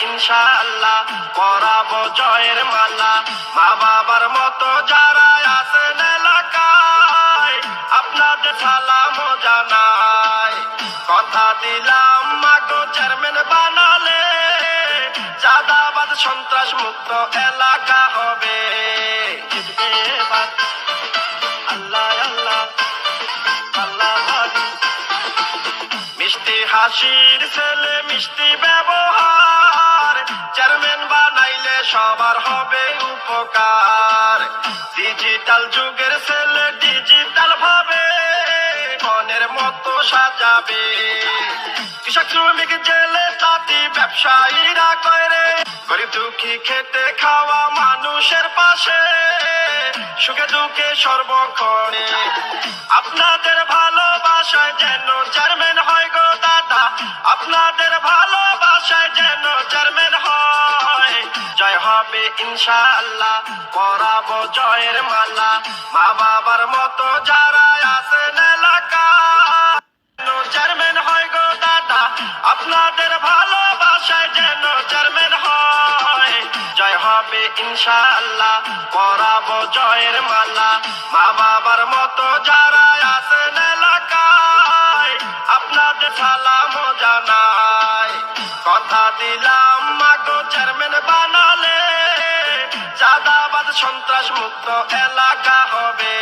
ইনশাআল্লাহ করাব জয়ের মালা। মা বাবার মতো যারা আছেন এলাকায়, আপনাদের সালাম জানাই। কথা দিলাম, মাগো চেয়ারম্যান বানালে। চাঁদাবাদ সন্ত্রাস মুক্ত এলাকা হবে। হাসির ছেলে, মিষ্টি ব্যবহার। চেয়ারম্যান বানাইলে সবার হবে উপকার। ডিজিটাল যুগের ছেলে ডিজিটাল ভাবে, মনের মতো সাজাবে। কৃষক শ্রমিক জেলে তাঁতি ব্যবসায়ীরা করে গরিব দুঃখী খেতে খাওয়া মানুষের পাশে, সুখে দুঃখে সর্বক্ষণে। আপনাদের ভালোবাসায় আপনাদের ভালোবাসায় যেন চেয়ারম্যান হয়। জয় হবে ইনশাআল্লাহ, পরাবো জয়ের মালা। মা বাবার মতো যারা আছেন এলাকা চেয়ারম্যান হয় গো দাদা। আপনাদের ভালোবাসায় যেন চেয়ারম্যান হয়। জয় হবে ইনশাআল্লাহ, পরাবো জয়ের মালা। মা বাবার দিলাম মাগো চেয়ারম্যান বানালে। চাঁদাবাদ সন্ত্রাস মুক্ত এলাকা হবে।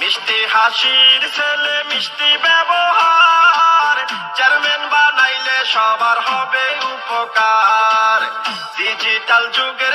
মিষ্টি হাসির ছেলে, মিষ্টি ব্যবহার। চেয়ারম্যান বানাইলে সবার হবে উপকার। ডিজিটাল যুগে